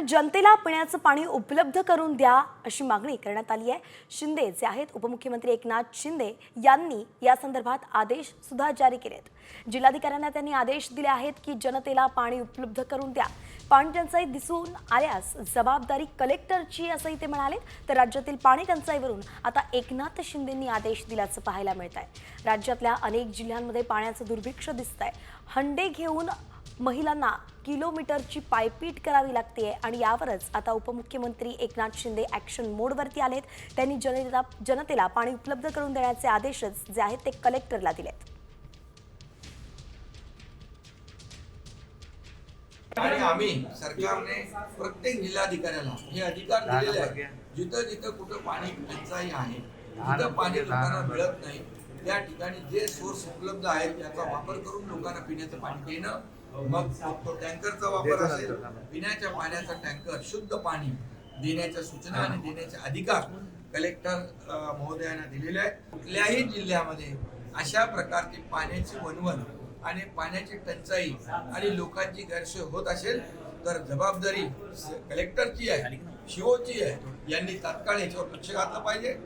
जनतेला पिण्याचं पाणी उपलब्ध करून द्या अशी मागणी करण्यात आली आहे. शिंदे जे आहेत उपमुख्यमंत्री एकनाथ शिंदे यांनी या संदर्भात आदेश सुद्धा जारी केले आहेत जिल्हाधिकाऱ्यांना त्यांनी आदेश दिले आहेत की जनतेला पाणी उपलब्ध करून द्या. पाणी टंचाई दिसून आल्यास जबाबदारी कलेक्टरची असंही ते म्हणाले. तर राज्यातील पाणी टंचाईवरून आता एकनाथ शिंदेंनी आदेश दिल्याचं पाहायला मिळत आहे राज्यातल्या अनेक जिल्ह्यांमध्ये पाण्याचं दुर्भिक्ष दिसत आहे हंडे घेऊन महिलांना किलोमीटरची पायपीट करावी लागते आणि यावरच आता उपमुख्यमंत्री एकनाथ शिंदे ॲक्शन मोडवरती आलेत. त्यांनी जनतेला जनतेला पाणी उपलब्ध करून देण्याचे आदेशच जे आहेत ते कलेक्टरला दिलेत. आणि आम्ही सरकारने प्रत्येक जिल्हाधिकाऱ्याला हे अधिकार दिलेले आहेत. जिथं जिथं कुठं पाणी टंचाई आहे जिथं पाणी लोकांना मिळत नाही त्या ठिकाणी जे सोर्स उपलब्ध आहेत त्याचा वापर करून लोकांना पिण्याचं पाणी देणं मग तो टँकरचा वापर असेल पिण्याच्या पाण्याचा टँकर शुद्ध पाणी देण्याच्या सूचना आणि देण्याचे अधिकार कलेक्टर महोदयांना दिलेले आहेत. कुठल्याही जिल्ह्यामध्ये अशा प्रकारची पाण्याची वनवन आणि पाण्याची टंचाई आणि लोकांची गैरसोय होत असेल तर जबाबदारी कलेक्टरची आहे शिवोची आहे. यांनी तात्काळ याच्यावर लक्ष घातलं पाहिजे.